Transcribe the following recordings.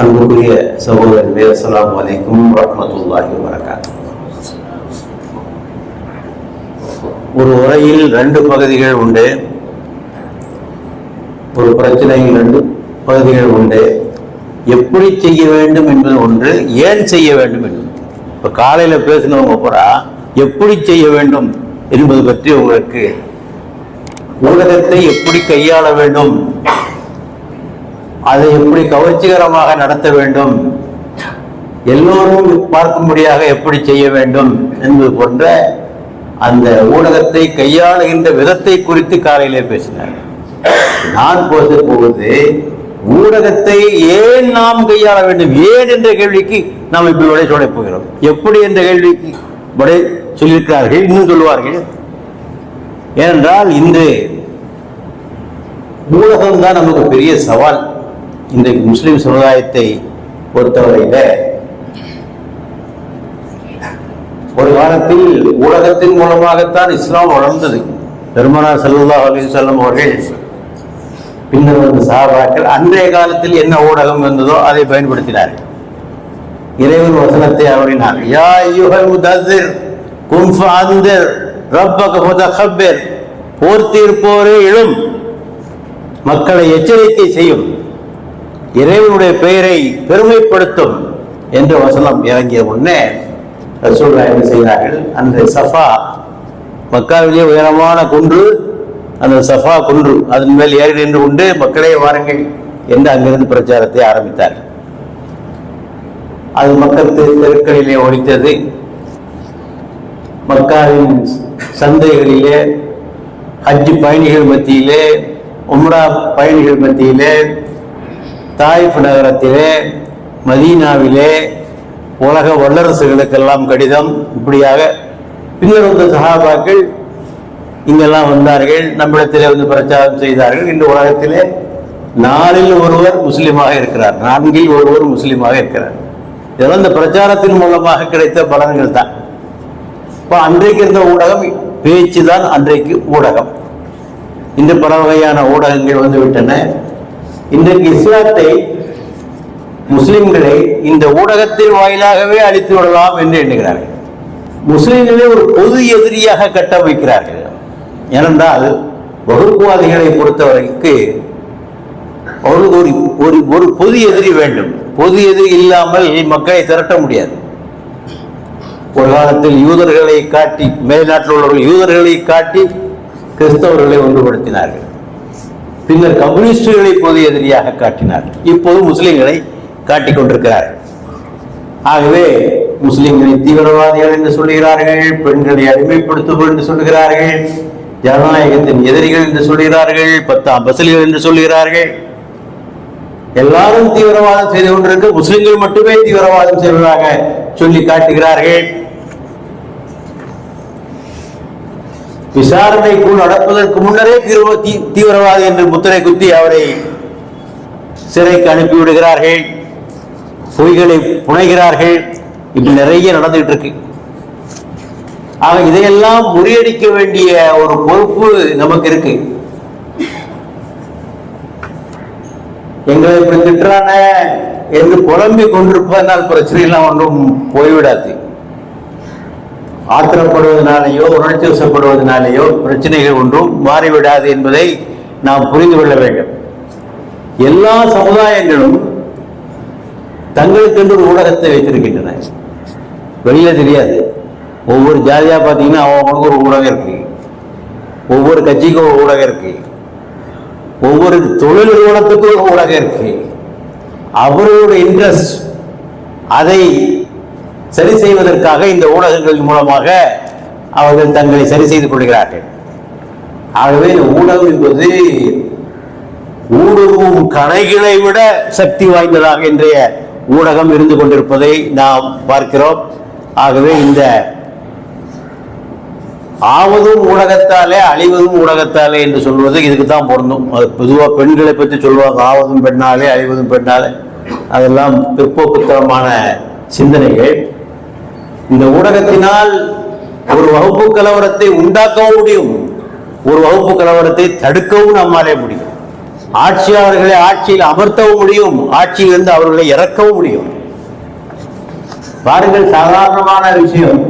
அன்புக்குரிய சகோதரர்களே அஸ்லாம் வலைக்கும் வரமத்துல்லாஹி வபரகாத்துஹு ஒரு உரையில் ரெண்டு பகுதிகள் உண்டு. ஒரு பிரச்சனையில் ரெண்டு பகுதிகள் உண்டு. எப்படி செய்ய வேண்டும் என்பது ஒன்று ஏன் செய்ய வேண்டும் என்பது. இப்போ காலையில் பேசினவங்க பூரா எப்படி செய்ய வேண்டும் என்பது பற்றி உங்களுக்கு ஊடகத்தை எப்படி கையாள வேண்டும் அதை எப்படி கவர்ச்சிகரமாக நடத்த வேண்டும்? எல்லோரும் பார்க்கும்படியாக எப்படி செய்ய வேண்டும் என்பது போன்ற அந்த ஊடகத்தை கையாளுகின்ற விதத்தை குறித்து காலையிலே பேசினார். நான் பேச போவது ஊடகத்தை ஏன் நாம் கையாள வேண்டும்? ஏன் என்ற கேள்விக்கு நாம் இப்படி விடை சொல்ல போகிறோம். எப்படி என்ற கேள்விக்கு விடை சொல்லியிருக்கிறார்கள் இன்னும் சொல்லுவார்கள். ஏனென்றால் இன்று ஊடகம் தான் நமக்கு பெரிய சவால். இன்றைக்கு முஸ்லிம் சமுதாயத்தை பொறுத்தவரையில ஒரு காலத்தில் ஊடகத்தின் மூலமாகத்தான் இஸ்லாம் வளர்ந்தது. பெருமனார் சல்லா அலி சொல்லம் அவர்கள் பின்னர் வந்த சாபாக்கள் அன்றைய காலத்தில் என்ன ஊடகம் இருந்ததோ அதை பயன்படுத்தினார்கள் இறைவன் வசனத்தை அவரினார் யா யுகல் முதர் குன்ஃப அந்தர் ரப்பக முதகப்பர் போர்த்தீர்ப்போரே எழும் மக்களை எச்சரிக்கை செய்யும். இறைவனுடைய பெயரை பெருமைப்படுத்தும் என்ற வசனம் இறங்கிய உடனே ரசூல்லா என்ன செய்தார்கள்? அந்த சஃபா மக்காவிலேயே உயரமான குன்று அந்த சஃபா குன்று அதன் மேல் ஏறி நின்று கொண்டு மக்களே வாருங்கள் என்று அங்கிருந்து பிரச்சாரத்தை ஆரம்பித்தார்கள். அது மக்கள் தெருக்களிலே ஒழித்தது. மக்காவின் சந்தைகளிலே ஹஜ் பயணிகள் மத்தியிலே உம்ரா பயணிகள் மத்தியிலே தாய்ஃப் நகரத்திலே மதீனாவிலே உலக வல்லரசுகளுக்கெல்லாம் கடிதம் இப்படியாக பின்னர் வந்த சஹாபாக்கள் இங்கெல்லாம் வந்தார்கள் நம்மிடத்திலே வந்து பிரச்சாரம் செய்தார்கள். இன்று உலகத்திலே நாலில் ஒருவர் முஸ்லீமாக இருக்கிறார் நான்கில் ஒருவர் முஸ்லீமாக இருக்கிறார். இதெல்லாம் இந்த பிரச்சாரத்தின் மூலமாக கிடைத்த பலன்கள் தான். இப்போ அன்றைக்கு இருந்த ஊடகம் பேச்சு தான் அன்றைக்கு ஊடகம். இன்று பல வகையான ஊடகங்கள் வந்து விட்டன இன்றைக்கு இஸ்லாத்தை முஸ்லிம்களை இந்த ஊடகத்தின் வாயிலாகவே அழித்து விடலாம் என்று எண்ணுகிறார்கள். முஸ்லிம்களை ஒரு பொது எதிரியாக கட்டமைக்கிறார்கள் ஏனென்றால் வகுப்புவாதிகளை பொறுத்தவரைக்கு ஒரு ஒரு ஒரு ஒரு பொது எதிரி வேண்டும். பொது எதிரி இல்லாமல் மக்களை திரட்ட முடியாது. ஒரு காலத்தில் யூதர்களை காட்டி மேல்நாட்டில் உள்ளவர்கள் யூதர்களை காட்டி கிறிஸ்தவர்களை ஒன்றுபடுத்தினார்கள். பின்னர் கம்யூனிஸ்டுகளை பொது எதிரியாக காட்டினார். இப்போது முஸ்லிம்களை காட்டிக் கொண்டிருக்கிறார்கள் ஆகவே முஸ்லிம்களை தீவிரவாதிகள் என்று சொல்லுகிறார்கள் பெண்களை அடிமைப்படுத்துவோர் என்று சொல்கிறார்கள் ஜனநாயகத்தின் எதிரிகள் என்று சொல்கிறார்கள் பத்தாம் பசலிகள் என்று சொல்கிறார்கள் எல்லாரும் தீவிரவாதம் செய்து கொண்டிருக்க முஸ்லிம்கள் மட்டுமே தீவிரவாதம் செய்வதாக சொல்லி காட்டுகிறார்கள். விசாரணைக்குள் நடப்பதற்கு முன்னரே தீவிர- தீவிரவாதி என்று முத்திரை குத்தி அவரை சிறைக்கு அனுப்பி விடுகிறார்கள் பொய்களை புனைகிறார்கள். இப்படி நிறைய நடந்துகிட்டு இருக்கு ஆக இதையெல்லாம் முறியடிக்க வேண்டிய ஒரு பொறுப்பு நமக்கு இருக்கு. எங்களை இப்படி திட்டுறான என்று புலம்பி கொண்டிருப்பதனால் பிரச்சனை எல்லாம் ஒன்றும் போய்விடாது. ஆத்திரப்படுவதனாலேயோ உணர்ச்சி வசப்படுவதனாலேயோ பிரச்சனைகள் ஒன்றும் மாறிவிடாது என்பதை நாம் புரிந்து கொள்ள வேண்டும். எல்லா சமுதாயங்களும் தங்களுக்கென்று ஒரு ஊடகத்தை வைத்திருக்கின்றன. வெளியில தெரியாது. ஒவ்வொரு ஜாதியாக பார்த்தீங்கன்னா அவங்களுக்கு ஒரு ஊடகம் இருக்கு. ஒவ்வொரு கட்சிக்கும் ஒரு ஊடகம் இருக்கு. ஒவ்வொரு தொழில் நிறுவனத்துக்கும் ஒரு ஊடகம் இருக்கு. அவர்களோட இன்ட்ரெஸ்ட் அதை சரி செய்வதற்காக இந்த ஊடகங்கள் மூலமாக அவர்கள் தங்களை சரி செய்து கொள்கிறார்கள். ஆகவே இந்த ஊடகம் என்பது ஊடுருவும் கணைகளை விட சக்தி வாய்ந்ததாக இன்றைய ஊடகம் இருந்து கொண்டிருப்பதை நாம் பார்க்கிறோம். ஆகவே இந்த ஆவதும் ஊடகத்தாலே அழிவதும் ஊடகத்தாலே என்று சொல்வது இதுக்கு தான் பொருந்தும். அது பொதுவாக பெண்களை பற்றி சொல்லுவாங்க ஆவதும் பெண்ணாலே அழிவதும் பெண்ணாலே. அதெல்லாம் பிற்போக்குத்தனமான சிந்தனைகள். இந்த ஊடகத்தினால் ஒரு வகுப்பு கலவரத்தை உண்டாக்கவும் முடியும் ஒரு வகுப்பு கலவரத்தை தடுக்கவும் நம்மாலே முடியும். ஆட்சியாளர்களை ஆட்சியில் அமர்த்தவும் முடியும் ஆட்சியிலிருந்து அவர்களை இறக்கவும் முடியும். பாருங்கள் சாதாரணமான விஷயம்.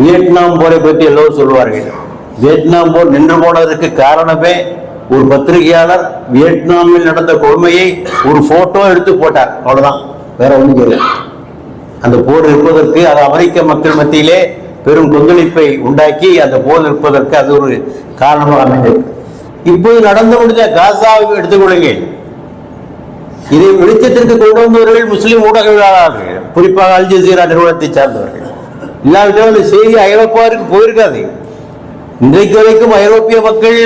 வியட்நாம் போரை பற்றி எல்லோரும் சொல்வார்கள். வியட்நாம் போர் நின்று போனதற்கு காரணமே ஒரு பத்திரிகையாளர் வியட்நாமில் நடந்த கொடுமையை ஒரு போட்டோ எடுத்து போட்டார். அவ்வளவுதான். வேற ஒன்றும் செய்யல அந்த போர் இருப்பதற்கு அது அமெரிக்க மக்கள் மத்தியிலே பெரும் கொந்தளிப்பை உண்டாக்கி அந்த போர் இருப்பதற்கு அது ஒரு காரணமாக அமைந்தது. இப்போது நடந்து முடிந்த காசாவை எடுத்துக்கொள்ளுங்கள் இதை வெளிச்சத்திற்கு கொண்டு வந்தவர்கள் முஸ்லிம் ஊடகவியலாளர்கள் குறிப்பாக அல் ஜசீரா நிறுவனத்தை சார்ந்தவர்கள். இல்லாவிட்டால் அந்த செய்தி ஐரோப்பாவிற்கு போயிருக்காது. இன்றைக்கு வரைக்கும் ஐரோப்பிய மக்கள்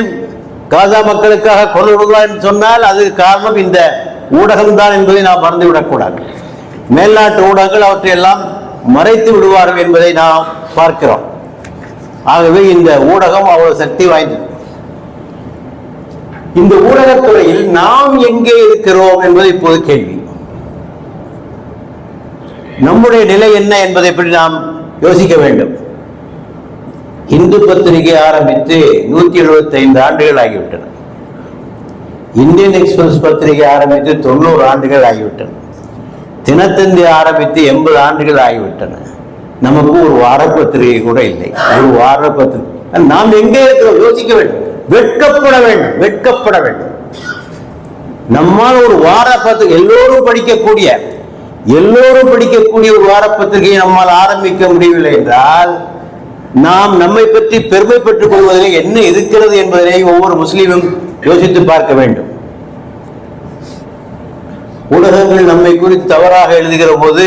காசா மக்களுக்காக கொள்ளுவதா என்று சொன்னால் அதுக்கு காரணம் இந்த ஊடகம்தான் என்பதை நாம் மறந்துவிடக்கூடாது. மேல்நாட்டு ஊடகங்கள் அவற்றை எல்லாம் மறைத்து விடுவார்கள் என்பதை நாம் பார்க்கிறோம். ஆகவே இந்த ஊடகம் அவ்வளவு சக்தி வாய்ந்தது. இந்த ஊடகத்துறையில் நாம் எங்கே இருக்கிறோம் என்பது இப்போது கேள்வி. நம்முடைய நிலை என்ன என்பதை பற்றி நாம் யோசிக்க வேண்டும். இந்து பத்திரிகை ஆரம்பித்து நூத்தி எழுபத்தி ஐந்து ஆண்டுகள் ஆகிவிட்டன. இந்தியன் எக்ஸ்பிரஸ் பத்திரிகை ஆரம்பித்து தொண்ணூறு ஆண்டுகள் ஆகிவிட்டன. தினத்தந்தி ஆரம்பித்து எண்பது ஆண்டுகள் ஆகிவிட்டன. நமக்கு ஒரு வார பத்திரிகை கூட இல்லை. ஒரு வார பத்திரிகை நாம் எங்கே இருக்கிறோம்? யோசிக்க வேண்டும். வெட்கப்பட வேண்டும். வெட்கப்பட வேண்டும். நம்மால் ஒரு வார பத்திரிகை எல்லோரும் படிக்கக்கூடிய எல்லோரும் படிக்கக்கூடிய ஒரு வார பத்திரிகையை நம்மால் ஆரம்பிக்க முடியவில்லை என்றால் நாம் நம்மை பற்றி பெருமைப்பட்டுக் கொள்வதில் என்ன இருக்கிறது என்பதனை ஒவ்வொரு முஸ்லீமும் யோசித்து பார்க்க வேண்டும். ஊடகங்கள் நம்மை குறித்து தவறாக எழுதுகிற போது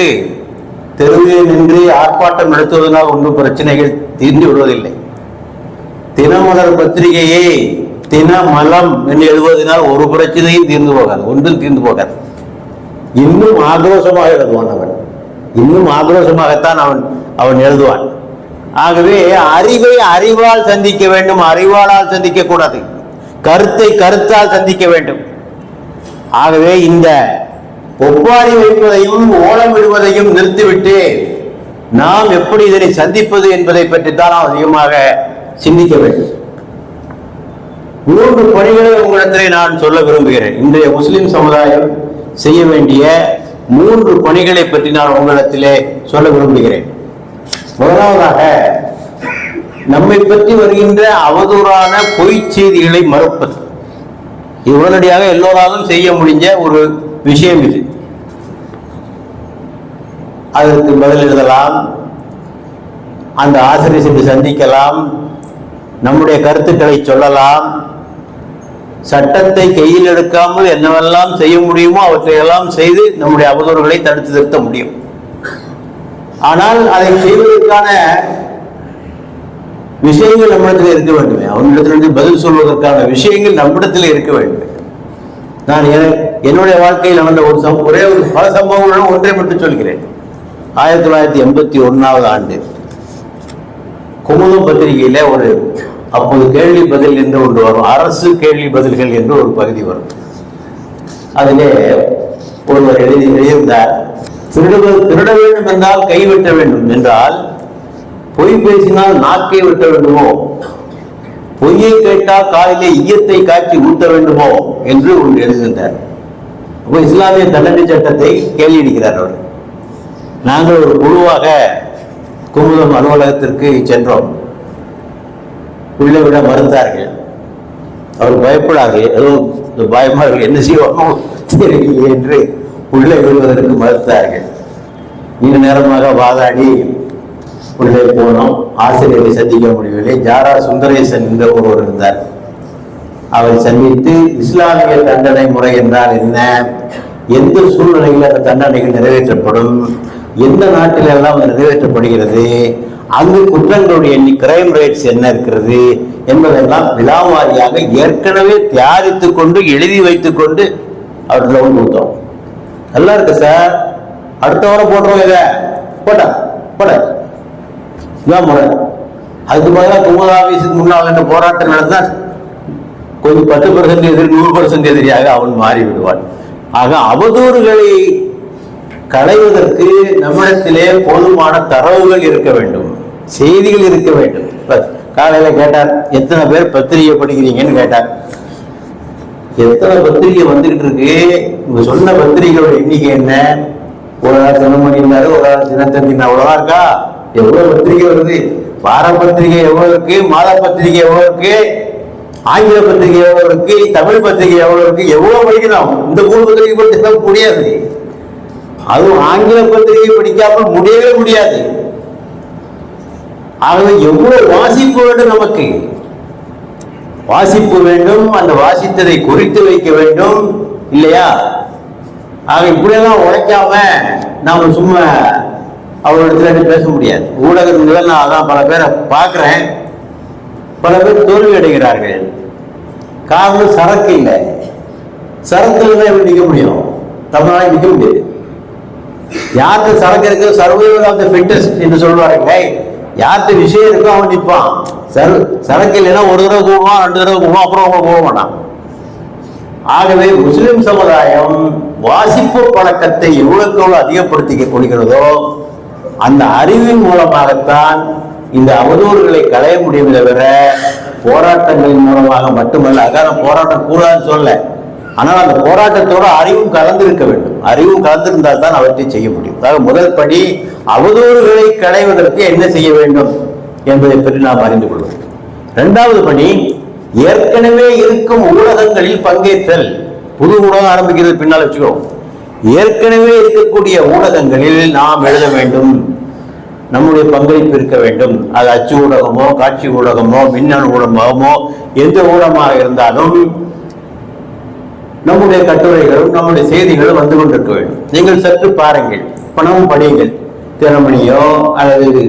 தெருவில் நின்று ஆர்ப்பாட்டம் நடத்துவதனால் ஒன்றும் பிரச்சனைகள் தீர்ந்து விடுவதில்லை. தினமலர் பத்திரிகையை தினமலம் என்று எழுதுவதனால் ஒரு பிரச்சனையும் தீர்ந்து போகாது ஒன்றும் தீர்ந்து போகாது. இன்னும் ஆக்ரோஷமாக எழுதுவான் அவன். இன்னும் ஆக்ரோஷமாகத்தான் அவன் அவன் எழுதுவான். ஆகவே அறிவை அறிவால் சந்திக்க வேண்டும் அறிவாளால் சந்திக்க கூடாது கருத்தை கருத்தால் சந்திக்க வேண்டும். ஆகவே இந்த ஒப்பாரி வைப்பதையும் ஓலம் விடுவதையும் நிறுத்திவிட்டு நாம் எப்படி இதனை சந்திப்பது என்பதை பற்றி தான் நாம் அதிகமாக சிந்திக்க வேண்டும். மூன்று பணிகளை உங்களிடத்திலே நான் சொல்ல விரும்புகிறேன். இன்றைய முஸ்லிம் சமுதாயம் செய்ய வேண்டிய மூன்று பணிகளை பற்றி நான் உங்களிடத்திலே சொல்ல விரும்புகிறேன். முதலாவதாக நம்மை பற்றி வருகின்ற அவதூறான பொய் செய்திகளை மறுப்பது. இது உடனடியாக எல்லோராலும் செய்ய முடிஞ்ச ஒரு விஷயம் இது. அதற்கு பதில் எழுதலாம். அந்த ஆசிரியர் சென்று சந்திக்கலாம். நம்முடைய கருத்துக்களை சொல்லலாம். சட்டத்தை கையில் எடுக்காமல் என்னவெல்லாம் செய்ய முடியுமோ அவற்றையெல்லாம் செய்து நம்முடைய அவதூறுகளை தடுத்து நிறுத்த முடியும். ஆனால் அதை செய்வதற்கான விஷயங்கள் நம்மிடத்தில் இருக்க வேண்டுமே. அவனிடத்திலிருந்து பதில் சொல்வதற்கான விஷயங்கள் நம்மிடத்தில் இருக்க வேண்டும். நான் என்னுடைய வாழ்க்கையில் நடந்த ஒரு ஒரே ஒரு பல சம்பவங்களுடன் ஒன்றை மட்டும் சொல்கிறேன். ஆயிரத்தி தொள்ளாயிரத்தி எண்பத்தி ஒன்றாவது ஆண்டு குமுதம் பத்திரிகையில் ஒரு அப்போது கேள்வி பதில் என்று ஒன்று வரும். அரசு கேள்வி பதில்கள் என்று ஒரு பகுதி வரும். அதிலே ஒருவர் எழுதி எழுதியிருந்தார் திருடுவது திருட வேண்டும் என்றால் கை வெட்ட வேண்டும். என்றால் பொய் பேசினால் நாக்கை வெட்ட வேண்டுமோ? பொய்யை கேட்டால் காலிலே ஈயத்தை காய்ச்சி ஊட்ட வேண்டுமோ? என்று ஒன்று எழுதுகின்றார் அப்போ இஸ்லாமிய தண்டனை சட்டத்தை கேள்வியடிக்கிறார் அவர். நாங்கள் ஒரு குழுவாக குமுதம் அலுவலகத்திற்கு சென்றோம். உள்ளே விட மறுத்தார்கள். அவர் பயப்படாது எதுவும் இந்த பயமா இருக்கு என்ன செய்வானோ தெரியலையே என்று உள்ளே விடுவதற்கு மறுத்தார்கள். நீண்ட நேரமாக வாதாடி உள்ளே போனோம். ஆசிரியரை சந்திக்க முடியவில்லை. ஜாரா சுந்தரேசன் என்ற ஒருவர் இருந்தார். அவரை சந்தித்து இஸ்லாமிய தண்டனை முறை என்றால் என்ன? எந்த சூழ்நிலையில் அந்த தண்டனைகள் நிறைவேற்றப்படும்? எந்த நாட்டில் எல்லாம் நிறைவேற்றப்படுகிறது? அங்கு குற்றங்களுடைய எண்ணி கிரைம் ரேட்ஸ் என்ன இருக்கிறது? என்பதெல்லாம் விழாவாரியாக ஏற்கனவே தயாரித்து கொண்டு எழுதி வைத்து கொண்டு அவர்களை கொடுத்தோம் நல்லா இருக்கு சார். அடுத்த வாரம் போடுறோம் இதை. போட்டா போட இதான் முறை. அதுக்கு பதிலாக குமுத ஆஃபீஸுக்கு முன்னால் என்ன போராட்டம் நடந்தா கொஞ்சம் பத்து பர்சன்ட் எதிர் நூறு பர்சன்ட் எதிரியாக அவன் மாறி விடுவான் ஆக அவதூறுகளை களைவதற்கு நம்மிடத்திலே போதுமான தரவுகள் இருக்க வேண்டும். செய்திகள் இருக்க வேண்டும். இப்ப காலையில கேட்டார் எத்தனை பேர் பத்திரிகை படிக்கிறீங்கன்னு கேட்டார். எத்தனை பத்திரிகை வந்துகிட்டு இருக்கு? இவங்க சொன்ன பத்திரிகையோட எண்ணிக்கை என்ன? ஒரு நாள் தினமணி இருந்தாரு ஒரு நாள் தினத்தந்தி அவ்வளவா இருக்கா? எவ்வளவு பத்திரிகை வருது? வார பத்திரிகை எவ்வளவு இருக்கு? மாத பத்திரிகை எவ்வளவு இருக்கு? ஆங்கில பத்திரிகை எவ்வளவு இருக்கு? தமிழ் பத்திரிகை எவ்வளவு இருக்கு? எவ்வளவு படிக்கணும்? இந்த மூணு பத்திரிகை படிச்சு முடியாது அதுவும் ஆங்கில பத்திரிகை படிக்காமல் முடியவே முடியாது. ஆகவே எவ்வளவு வாசிப்பு வேண்டும் நமக்கு? வாசிப்பு வேண்டும் அந்த வாசித்ததை குறித்து வைக்க வேண்டும் இல்லையா? ஆக இப்படியெல்லாம் உழைக்காம நாம சும்மா அவர்களிடத்துல பேச முடியாது. ஊடகங்கள் நான் அதான் பல பேரை பார்க்கிறேன். பல பேர் தோல்வி அடைகிறார்கள். காரணம் சரக்கு இல்லை. சரக்கு தான் எப்படி நிற்க முடியும்? தமிழ்நாடு நிற்க முடியாது. யாருக்கு சரக்கு இருக்கு? சர்வைவல் ஆஃப் த ஃபிட்டஸ்ட் என்று சொல்வாருங்க யார்கிட்ட விஷயம் இருக்கோ அவன் நிற்பான் சர் சரக்கு இல்லைன்னா ஒரு தடவை கூடுவான் ரெண்டு தடவை கூடுவான் அப்புறம் அவங்க போக மாட்டான். ஆகவே முஸ்லிம் சமுதாயம் வாசிப்பு பழக்கத்தை எவ்வளவுக்கு எவ்வளவு அதிகப்படுத்திக்க கொள்கிறதோ அந்த அறிவின் மூலமாகத்தான் இந்த அவதூறுகளை களைய முடியும் தவிர போராட்டங்களின் மூலமாக மட்டுமல்ல அதான் போராட்டம் கூடாதுன்னு சொல்ல ஆனால் அந்த போராட்டத்தோட அறிவும் கலந்திருக்க வேண்டும். அறிவும் கலந்திருந்தால் தான் அவற்றை செய்ய முடியும். அதாவது முதல் படி அவதூறுகளை களைவதற்கு என்ன செய்ய வேண்டும் என்பதை பற்றி நாம் அறிந்து கொள்வோம். இரண்டாவது பணி ஏற்கனவே இருக்கும் ஊடகங்களில் பங்கேற்றல். புது ஊடகம் ஆரம்பிக்கிறது பின்னால் வச்சுக்கோ ஏற்கனவே இருக்கக்கூடிய ஊடகங்களில் நாம் எழுத வேண்டும். நம்முடைய பங்களிப்பு இருக்க வேண்டும். அது அச்சு ஊடகமோ காட்சி ஊடகமோ மின்னணு ஊடகமோ எந்த ஊடகமாக இருந்தாலும் நம்முடைய கட்டுரைகளும் நம்முடைய செய்திகளும் வந்து கொண்டிருக்க வேண்டும். நீங்கள் சற்று பாருங்கள். பணமும் படியுங்கள். தினமணியோ அல்லது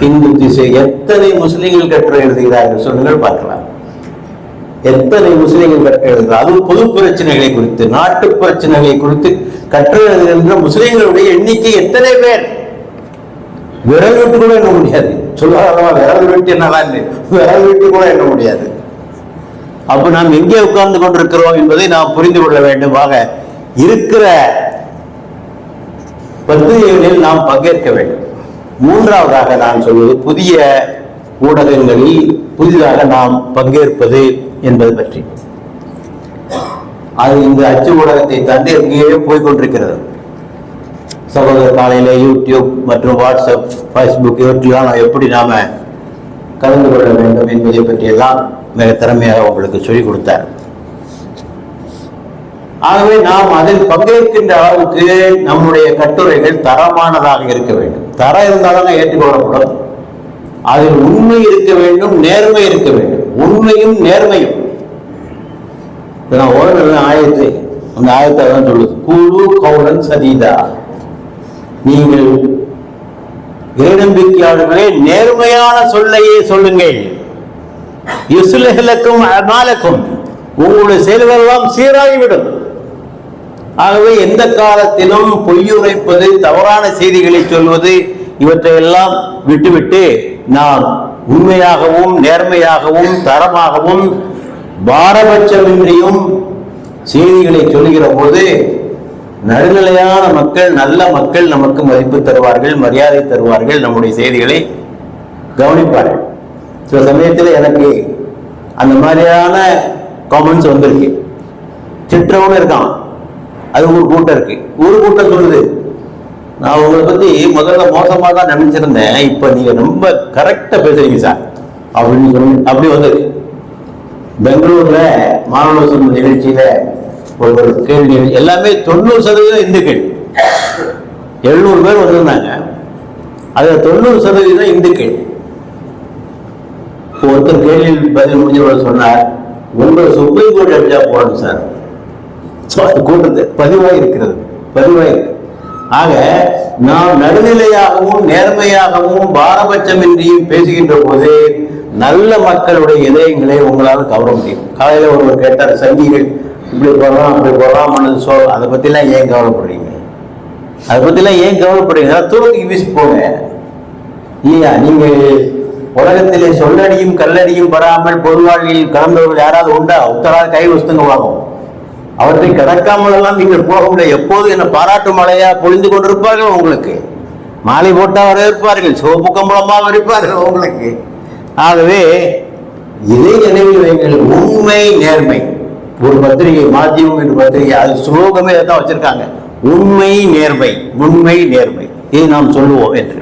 இந்து திசை எத்தனை முஸ்லிம்கள் கட்டுரை எழுதுகிறார்கள் சொல்லுங்கள் பார்க்கலாம். எத்தனை முஸ்லீம்கள் கட்டுரை எழுதுகிறார் அதுவும் பொது பிரச்சனைகளை குறித்து நாட்டு பிரச்சனைகளை குறித்து கட்டுரை எழுதுகின்ற முஸ்லிம்களுடைய எண்ணிக்கை எத்தனை பேர்? விரல் விட்டு கூட எண்ண முடியாது. சொல்லாதவா விரல் விட்டு என்னதான் விரல் விட்டு கூட எண்ண முடியாது. அப்ப நாம் எங்கே உட்கார்ந்து கொண்டிருக்கிறோம் என்பதை நாம் புரிந்து கொள்ள வேண்டும் ஆக இருக்கிற பத்திரிகைகளில் நாம் பங்கேற்க வேண்டும். மூன்றாவதாக நான் சொல்வது புதிய ஊடகங்களில் புதிதாக நாம் பங்கேற்பது என்பது பற்றி. அது இந்த அச்சு ஊடகத்தை தாண்டி எங்கேயோ போய்கொண்டிருக்கிறது சகோதர காலையில யூடியூப் மற்றும் வாட்ஸ்அப் ஃபேஸ்புக் இவற்றிலாம் எப்படி நாம கலந்து கொள்ள வேண்டும் என்பதை பற்றியெல்லாம் மிக திறமையாக உங்களுக்கு சொல்லிக் கொடுத்தார். ஆகவே நாம் அதில் பங்கேற்கின்ற அளவுக்கு நம்முடைய கட்டுரைகள் தரமானதாக இருக்க வேண்டும். தரம் இருந்தாலும் ஏற்றுக்கொள்ளப்படும். அதில் உண்மை இருக்க வேண்டும் நேர்மை இருக்க வேண்டும். உண்மையும் நேர்மையும். இப்ப நான் ஓடுன ஆயத்தை அந்த ஆயத்தை தான் சொல்லுது. குழு கவுடன் சதீதா. நீங்கள் இறைநம்பிக்கையாளர்களே நேர்மையான சொல்லையே சொல்லுங்கள். யுசுலகும் அமாலக்கும் உங்களுடைய செயல்களெல்லாம் சீராகிவிடும். ஆகவே எந்த காலத்திலும் பொய்யுரைப்பது தவறான செய்திகளை சொல்வது இவற்றையெல்லாம் விட்டுவிட்டு நாம் உண்மையாகவும் நேர்மையாகவும் தரமாகவும் பாரபட்சமின்றியும் செய்திகளை சொல்கிற போது நடுநிலையான மக்கள் நல்ல மக்கள் நமக்கு மதிப்பு தருவார்கள் மரியாதை தருவார்கள். நம்முடைய செய்திகளை கவனிப்பார்கள். சில சமயத்தில் எனக்கு அந்த மாதிரியான காமெண்ட்ஸ் வந்திருக்கு. திட்டவனும் இருக்கான். அது ஒரு கூட்டம் இருக்கு. ஒரு கூட்டம் சொல்லுது. நான் உங்களை பத்தி முதல்ல மோசமா தான் நினைச்சிருந்தேன். இப்ப நீங்க ரொம்ப கரெக்டா பேசுறீங்க சார் அப்படின்னு சொல்லி அப்படி வந்திருக்கு. பெங்களூர்ல மாணவ நிகழ்ச்சியில ஒரு கேள்வி எல்லாமே தொண்ணூறு சதவீதம் இந்துக்கள் எழுநூறு பேர் வந்திருந்தாங்க. அதில் தொண்ணூறு சதவீதம் இந்துக்கள் ஒருத்தர் கேள்வியில் பதில் முடிஞ்சவர் சொன்னார் உங்களை சுப்ரீம் கோர்ட் அடிச்சா போகணும் சார். அது கூட்டத்து பதிவாக இருக்கிறது பதிவாக இருக்கு. ஆக நாம் நடுநிலையாகவும் நேர்மையாகவும் பாரபட்சமின்றியும் பேசுகின்ற போது நல்ல மக்களுடைய இதயங்களை உங்களால் கவர முடியும். காலையில் ஒருவர் கேட்டார் சங்கிகள் இப்படி போடலாம் அப்படி போடலாம் மனது சோ அதை பற்றிலாம் ஏன் கவலைப்படுறீங்க? அதை பற்றிலாம் ஏன் கவலைப்படுறீங்க தூரத்துக்கு வீசி போங்க. இல்லையா? நீங்கள் உலகத்திலே சொல்லடியும் கல்லடியும் படாமல் பொதுவாழ்வில் கலந்தவர்கள் யாராவது உண்டா? உத்தராக கை வஸ்துங்க வாங்கும் அவற்றை கடக்காமல் எல்லாம் நீங்கள் போக முடியாது எப்போது என்ன பாராட்டு மழையா பொழிந்து கொண்டிருப்பார்கள் உங்களுக்கு? மாலை போட்டால் வரவேற்பார்கள் சிவப்பு கம்பளமாக வரவேற்பார்கள் உங்களுக்கு. ஆகவே இதை நினைவில் வைங்கள். உண்மை நேர்மை. ஒரு பத்திரிகை மாத்தியம் என்று பத்திரிகை அது ஸ்லோகமே தான் வச்சிருக்காங்க. உண்மை நேர்மை உண்மை நேர்மை. இதை நாம் சொல்லுவோம் என்று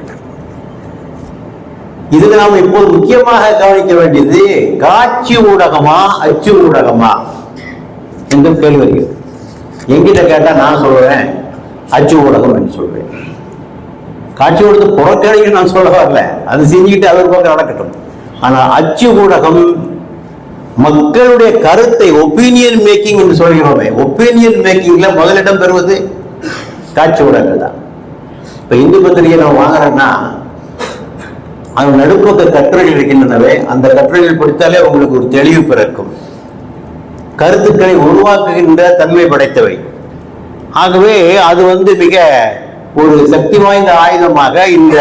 இதுக்கு நாம் இப்போது முக்கியமாக கவனிக்க வேண்டியது காட்சி ஊடகமா அச்சு ஊடகமா? என்று கேள்வி வருகிறது. என்கிட்ட கேட்டா நான் சொல்லுவேன் அச்சு ஊடகம் என்று சொல்வேன். காட்சி ஊடகத்தை புறக்கணிக்க நான் சொல்ல வரல. அது செஞ்சுக்கிட்டு அவர் பக்கம் நடக்கட்டும். ஆனா அச்சு ஊடகம் மக்களுடைய கருத்தை ஒப்பீனியன் மேக்கிங் என்று சொல்கிறோமே. ஒப்பீனியன் மேக்கிங்ல முதலிடம் பெறுவது காட்சி ஊடகங்கள் தான். இப்ப இந்து பத்திரிகை நம்ம வாங்குறோம்னா அது நடுப்பக்க கட்டுரைகள் இருக்கின்றனவே அந்த கட்டுரைகள் படித்தாலே உங்களுக்கு ஒரு தெளிவு பிறக்கும். கருத்துக்களை உருவாக்குகின்ற தன்மை படைத்தவை. ஆகவே அது வந்து மிக ஒரு சக்தி வாய்ந்த ஆயுதமாக இந்த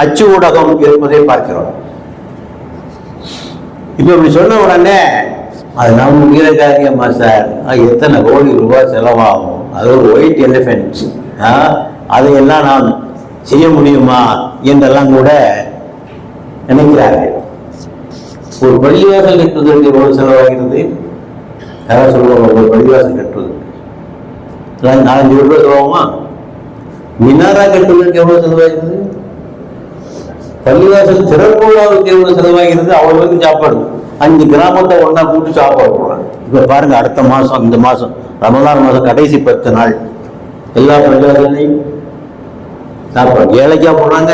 அச்சு ஊடகம் இருப்பதை பார்க்கிறோம். இப்போ இப்படி சொன்ன உடனே அது நம்ம முடிகிற காரியமா சார். எத்தனை கோடி ரூபாய் செலவாகும்? அது ஒரு ஒயிட் எலிஃபென்ட் அதையெல்லாம் நான் செய்ய முடியுமா? என்றெல்லாம் கூட நினைக்கிறார்கள். ஒரு பள்ளிவாசல் கட்டுவதற்கு எவ்வளவு செலவாகிறது? யாராவது சொல்லுவாங்க ஒரு பள்ளிவாசல் கட்டுவதற்கு. நாலஞ்சு ரூபாய் செலவாகுமா? மினாரா கட்டுவதற்கு எவ்வளவு செலவாகிறது? பள்ளிவாசல் திறப்புழாவுக்கு எவ்வளவு செலவாகிறது? அவ்வளவுக்கு சாப்பாடு. அஞ்சு கிராமத்தை ஒண்ணா கூட்டி சாப்பாடு போடுறாங்க. இப்ப பாருங்க அடுத்த மாசம் இந்த மாசம் ரமலான் மாசம் கடைசி பத்து நாள். எல்லா பள்ளிவாசலையும் சாப்பாடு. ஏழைக்கா போடுறாங்க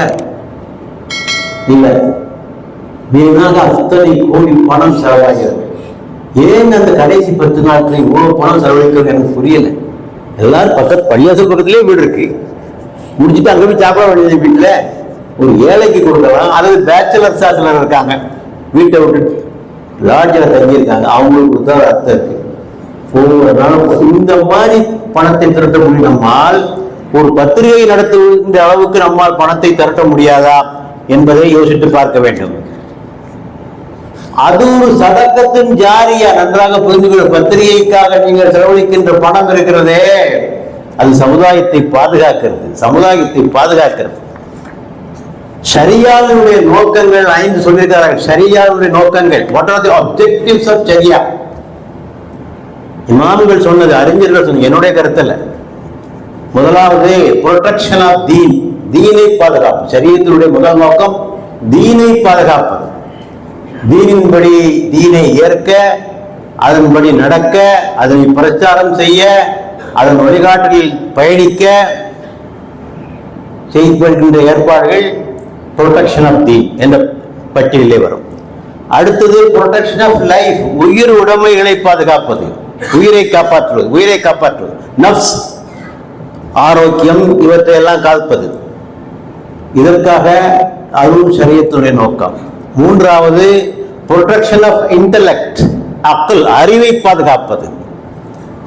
இல்ல. வீணாக அத்தனை கோடி பணம் செலவாகிறது. ஏன் அந்த கடைசி பத்து நாட்கள் இவ்வளவு பணம் செலவழிக்கிறது எனக்கு புரியல. எல்லாரும் பக்கத்து பள்ளியாசல் பக்கத்துலயே வீடு இருக்கு. முடிச்சுட்டு அங்க போய் சாப்பிட வேண்டியது வீட்டுல. ஒரு ஏழைக்கு கொடுக்கலாம் அல்லது பேச்சுலர் சாசில் இருக்காங்க. வீட்டை விட்டு லாட்ஜில் தங்கியிருக்காங்க. அவங்களுக்கு கொடுத்தா அர்த்தம் இருக்கு. ஒவ்வொரு இந்த மாதிரி பணத்தை திரட்ட முடியும். நம்மால் ஒரு பத்திரிகை நடத்துகின்ற அளவுக்கு நம்மால் பணத்தை திரட்ட முடியாதா என்பதை யோசித்து பார்க்க வேண்டும். அது ஒரு சதக்கத்தின் ஜாரியா. நன்றாக புரிந்து கொள்ள பத்திரிகைக்காக நீங்கள் செலவழிக்கின்ற பணம் இருக்கிறதே அது சமுதாயத்தை பாதுகாக்கிறது. சமுதாயத்தை பாதுகாக்கிறது. ஷரியாவினுடைய நோக்கங்கள் ஐந்து சொல்லியிருக்கிறார்கள். ஷரியாவினுடைய நோக்கங்கள் what are the objectives of sharia இமாம்கள் சொன்னது அறிஞர்கள் சொன்னது என்னுடைய கருத்தில் முதலாவது ப்ரொடெக்ஷன் ஆஃப் தீன் தீனை பாதுகாப்பு. சரியத்தினுடைய முதல் நோக்கம் தீனை பாதுகாப்பு தீனின்படி தீனை ஏற்க அதன்படி நடக்க அதனை பிரச்சாரம் செய்ய அதன் வழிகாட்டலில் பயணிக்க செய்யப்படுகின்ற ஏற்பாடுகள் புரொடெக்ஷன் ஆஃப் தி என்ற பட்டியலே வரும் அடுத்தது புரொடெக்ஷன் ஆஃப் லைஃப் உயிர் உடைமைகளை பாதுகாப்பது உயிரை காப்பாற்றுவது உயிரை காப்பாற்றுவது நப்ஸ் ஆரோக்கியம் இவற்றை எல்லாம் காப்பது இதற்காக அதுவும் சரியத்துடைய நோக்கம் மூன்றாவது புரொடெக்ஷன் ஆஃப் இன்டலெக்ட் அக்கல் அறிவை பாதுகாப்பது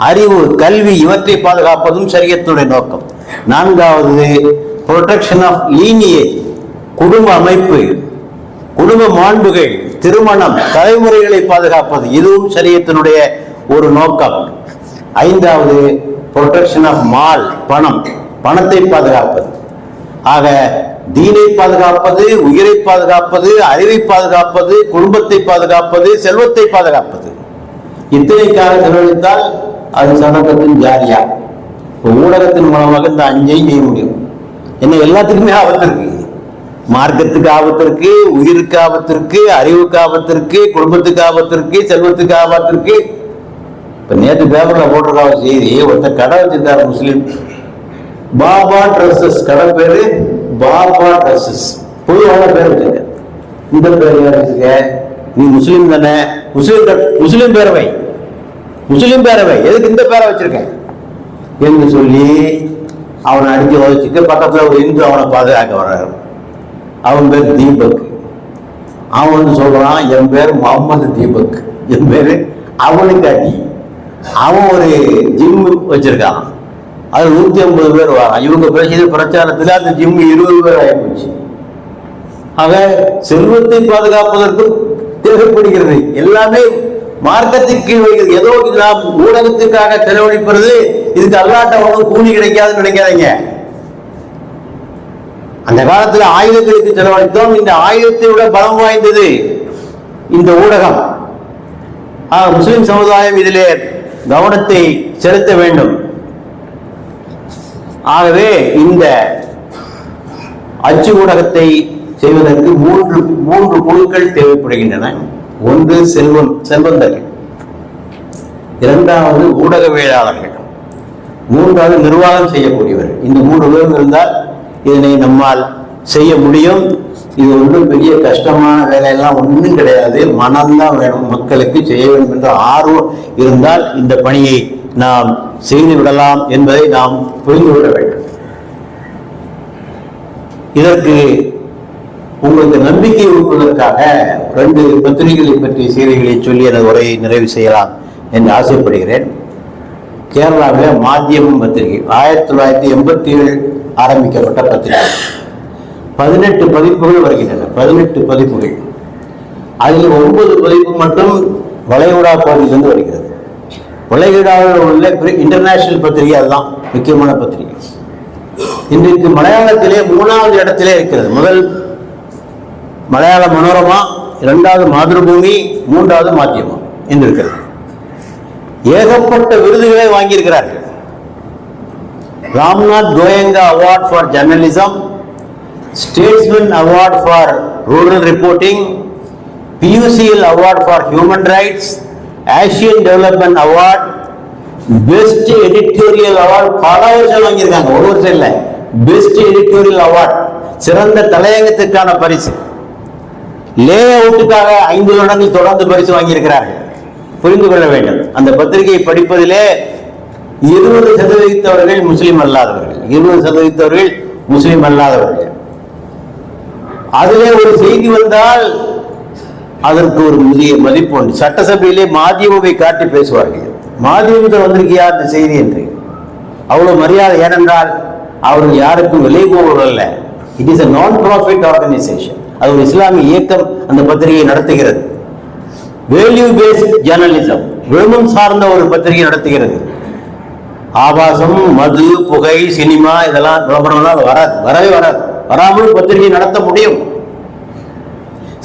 அறிவு கல்வி இவற்றை பாதுகாப்பதும் சரியத்தினுடைய நோக்கம் நான்காவது புரொடெக்ஷன் ஆஃப் லீனியேஜ் குடும்ப அமைப்பு குடும்ப மாண்புகள் திருமணம் தலைமுறைகளை பாதுகாப்பது இதுவும் சரியத்தினுடைய ஒரு நோக்கம். ஐந்தாவது ப்ரொடெக்ஷன் ஆஃப் மால் பணம். பணத்தை பாதுகாப்பது. ஆக தீனை பாதுகாப்பது உயிரை பாதுகாப்பது அறிவை பாதுகாப்பது குடும்பத்தை பாதுகாப்பது செல்வத்தை பாதுகாப்பது. இத்தனைக்காக செலவழித்தால் அது சதக்கத்தின் ஜாரியா ஊடகத்தின் மூலமாக இந்த அஞ்சையும் செய்ய முடியும். என்ன எல்லாத்துக்குமே ஆபத்து இருக்கு. மார்க்கத்துக்கு ஆபத்திற்கு உயிருக்கு ஆபத்திற்கு அறிவுக்கு ஆபத்திற்கு குடும்பத்துக்கு ஆபத்திற்கு செல்வத்துக்கு ஆபத்திற்கு. இப்ப நேற்று பேப்பர்ல போட்டிருக்கா செய்தி ஒருத்தர் கடை வச்சிருக்காரு முஸ்லீம். பாபா ட்ரெஸ்ஸஸ். கடை பேரு பாபா ட்ரெஸ்ஸஸ். பொதுவான பேர் வச்சிருக்க இந்த பேர் வச்சிருக்க? நீ முஸ்லீம் தானே? முஸ்லீம் முஸ்லீம் பேரவை. முஸ்லீம் பேரவை. எதுக்கு இந்த பேரை வச்சிருக்க? என்று சொல்லி அவனை அடிச்சு உதச்சிட்டு பக்கத்துல ஒரு இந்து அவனை பாதுகாக்க வர்றாரு. அவன் பேர் தீபக். அவன் வந்து சொல்றான் என் பேர் முகமது தீபக். என் பேர் அவனுக்காட்டி அவன் ஒரு ஜிம் வச்சிருக்கான். அது நூத்தி ஐம்பது பேர் வரான். இவங்க பேசிய பிரச்சாரத்தில் அந்த ஜிம் இருபது பேர் ஆகிப்போச்சு ஆக செல்வத்தை பாதுகாப்பதற்கு தேவைப்படுகிறது. எல்லாமே மார்க்கத்திற்கு கீழ் வைக்கிறது ஏதோ நாம் ஊடகத்துக்காக செலவழிப்பது. இதுக்கு அல்லாட்ட ஒன்றும் கூலி கிடைக்காதுன்னு நினைக்காதீங்க. அந்த காலத்தில் ஆயுதங்களுக்கு செலவழித்தோம். இந்த ஆயுதத்தை விட பலம் வாய்ந்தது இந்த ஊடகம். முஸ்லிம் சமுதாயம் இதிலே கவனத்தை செலுத்த வேண்டும். ஆகவே இந்த அச்சு ஊடகத்தை செய்வதற்கு மூன்று மூன்று குழுக்கள் தேவைப்படுகின்றன. ஒன்று செல்வம் செல்வந்தர்கள். இரண்டாவது ஊடகவியலாளர்கள். மூன்றாவது நிர்வாகம் செய்யக்கூடியவர். இந்த மூன்று பேரும் இருந்தால் இதனை நம்மால் செய்ய முடியும். இது ஒன்றும் பெரிய கஷ்டமான வேலையெல்லாம் ஒன்றும் கிடையாது. மனம்தான் வேணும் மக்களுக்கு செய்ய வேண்டும் என்ற ஆர்வம் இருந்தால் இந்த பணியை நாம் செய்து விடலாம் என்பதை நாம் புரிந்து கொள்ள வேண்டும். இதற்கு உங்களுக்கு நம்பிக்கை ஊட்டுவதற்காக ரெண்டு பத்திரிகைகளை பற்றிய செய்திகளை சொல்லி எனது உரையை நிறைவு செய்யலாம் என்று ஆசைப்படுகிறேன். கேரளாவில் மாத்தியமம் பத்திரிகை. ஆயிரத்தி தொள்ளாயிரத்தி எண்பத்தி ஏழு ஆரம்பிக்கப்பட்ட பத்திரிகை. பதினெட்டு பதிப்புகள் வருகின்றன. பதினெட்டு பதிப்புகள். அதில் ஒன்பது பதிப்பு மட்டும் வளைகுடா பகுதியிலிருந்து வருகிறது. வளைகுடாவில் உள்ள இன்டர்நேஷனல் பத்திரிகை அதுதான். முக்கியமான பத்திரிகை. இன்றைக்கு மலையாளத்திலே மூணாவது இடத்திலே இருக்கிறது. முதல் மலையாள மனோரமா இரண்டாவது மாதிருபூமி மூன்றாவது மாத்தியமா. என்று இருக்கிறது. ஏகப்பட்ட விருதுகளை வாங்கியிருக்கிறார்கள். Ramnath Goenka award for journalism Statesman award for rural reporting PUCL award for human rights Asian development award best editorial award பல வருஷம் வாங்கியிருக்காங்க. ஒரு வருஷம் இல்லை. பெஸ்ட் எடிட்டோரியல் அவார்ட் சிறந்த தலையங்கத்திற்கான பரிசு. லே அவுட்டுக்காக ஐந்து வருடங்கள் தொடர்ந்து பரிசு வாங்கியிருக்கிறார்கள். புரிந்து கொள்ள வேண்டும். அந்த பத்திரிகையை படிப்பதிலே இருபது சதவீதத்தவர்கள் முஸ்லிம் அல்லாதவர்கள். இருபது சதவீதத்தவர்கள் முஸ்லிம் அல்லாதவர்கள். அதிலே ஒரு செய்தி வந்தால் அதற்கு ஒரு முதிய மதிப்பு உண்டு. சட்டசபையிலே மாதியமுவை காட்டி பேசுவார்கள். மாதியமுத்தில் வந்திருக்கியா அந்த செய்தி என்று? அவ்வளவு மரியாதை ஏனென்றால் அவர்கள் யாருக்கும் விலை போவதல்ல it is a non profit organisation அது ஒரு இஸ்லாமிய இயக்கம் அந்த பத்திரிகையை நடத்துகிறது. வேல்யூ பேஸ்ட் ஜேர்னலிசம் விழுமம் சார்ந்த ஒரு பத்திரிகை நடத்துகிறது. ஆபாசம் மது புகை சினிமா இதெல்லாம் விளம்பரம்லாம் வராது. வரவே வராது. வராமல் பத்திரிகை நடத்த முடியும்.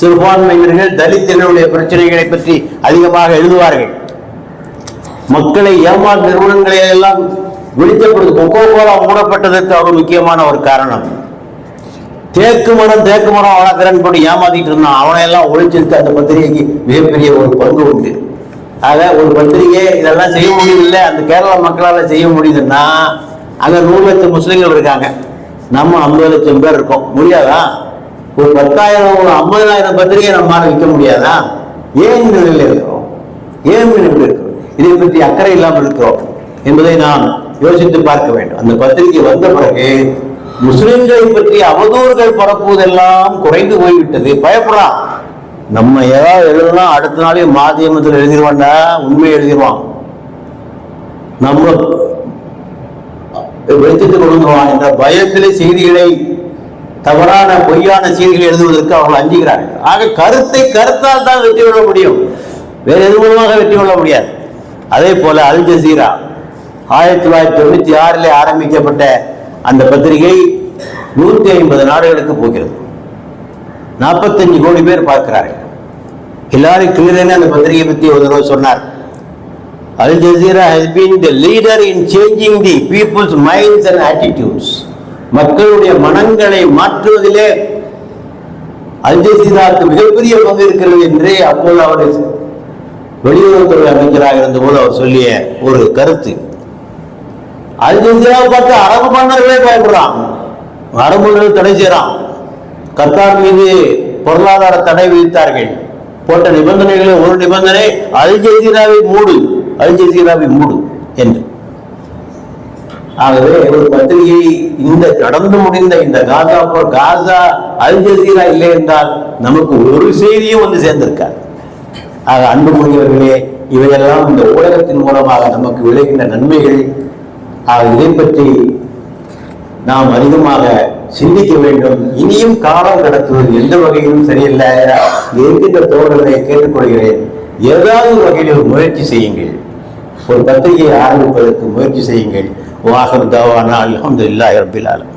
சிறுபான்மையினர்கள் தலித்தினருடைய பிரச்சனைகளை பற்றி அதிகமாக எழுதுவார்கள். மக்களை ஏமாறு நிறுவனங்களை எல்லாம் விழித்தப்படுது கொக்கோ கோலா மூடப்பட்டதற்கு அவர் முக்கியமான ஒரு காரணம். தேக்கு மரம் தேக்கு மரம் வளர்க்குறேன்னு போட்டு ஏமாத்திட்டு இருந்தான். அவனையெல்லாம் ஒழிச்சிருக்க ஒழிச்சிருக்கு அந்த பத்திரிகைக்கு மிகப்பெரிய ஒரு பங்கு உண்டு. ஆக ஒரு பத்திரிகை இதெல்லாம் செய்ய முடியவில்லை. அந்த கேரள மக்களால் செய்ய முடியுதுன்னா அங்கே நூறு லட்சம் முஸ்லீம்கள் இருக்காங்க. நம்ம ஐம்பது லட்சம் பேர் இருக்கோம். முடியாதா? ஒரு பத்தாயிரம் ஒரு ஐம்பதாயிரம் பத்திரிகை நம்மளால விற்க முடியாதா? ஏன் இந்த நிலையில் இருக்கிறோம்? ஏன் இப்படி இருக்கிறோம்? இதை பற்றி அக்கறை இல்லாமல் இருக்கிறோம் என்பதை நாம் யோசித்து பார்க்க வேண்டும். அந்த பத்திரிகை வந்த பிறகு முஸ்லிம்களை பற்றி அவதூறுகள் பரப்புவதெல்லாம் குறைந்து போய்விட்டது. பயப்படா நம்ம ஏதாவது எழுதணும்னா அடுத்த நாளே மாத்தியமத்தில் எழுதிடுவான்டா உண்மை எழுதிடுவான் நம்ம வெளிச்சத்துக்கு கொண்டுவான் என்ற பயத்திலே செய்திகளை தவறான பொய்யான செய்திகளை எழுதுவதற்கு அவர்கள் அஞ்சுகிறார்கள். ஆக கருத்தை கருத்தால் தான் வெற்றி கொள்ள முடியும். வேற எது மூலமாக வெற்றி கொள்ள முடியாது? அதே போல அல் ஜசீரா ஆயிரத்தி தொள்ளாயிரத்தி தொண்ணூத்தி ஆறிலே ஆரம்பிக்கப்பட்ட அந்த பத்திரிகை நூத்தி ஐம்பது நாடுகளுக்கு போகிறது. நாற்பத்தஞ்சு கோடி பேர் பார்க்கிறார்கள். ஹிலாரி கிளிரன் அந்த பத்திரிகை பற்றி ஒரு தடவை சொன்னார். Al Jazeera has been the leader in changing the people's minds and attitudes மக்களுடைய மனங்களை மாற்றுவதிலே அல் ஜசீராவுக்கு மிகப்பெரிய பங்கு இருக்கிறது என்று அப்போது அவர் வெளியுறவுத்துறை அமைச்சராக இருந்தபோது அவர் சொல்லிய ஒரு கருத்து. அல் ஜசீராவை பார்த்து அரபு மன்னர்களே பயப்படுறான் அரபு மன்னர்கள் தடை செய்யறான். கத்தார் மீது பொருளாதார தடை விதித்தார்கள். போட்ட நிபந்தனைகளில் ஒரு நிபந்தனை அல் ஜெசீராவை மூடு அல் ஜெசீராவை மூடு என்று. ஆகவே ஒரு பத்திரிகை இந்த நடந்து முடிந்த இந்த காசா போர் காசா அல் ஜசீரா இல்லை என்றால் நமக்கு ஒரு செய்தியும் வந்து சேர்ந்திருக்காது. ஆக அன்பு மொழியவர்களே இவையெல்லாம் இந்த ஊடகத்தின் மூலமாக நமக்கு விளைகின்ற நன்மைகள். ஆக இதை பற்றி நாம் அதிகமாக சிந்திக்க வேண்டும். இனியும் காலம் கடத்துவது எந்த வகையிலும் சரியில்லை எந்த தோழர்களை கேட்டுக்கொள்கிறேன். ஏதாவது ஒரு வகையில் ஒரு முயற்சி செய்யுங்கள். ஒரு பத்திரிகையை ஆரம்பிப்பதற்கு முயற்சி செய்யுங்கள். வாகர் தவானா அலமது இல்லா ஆலமீன்.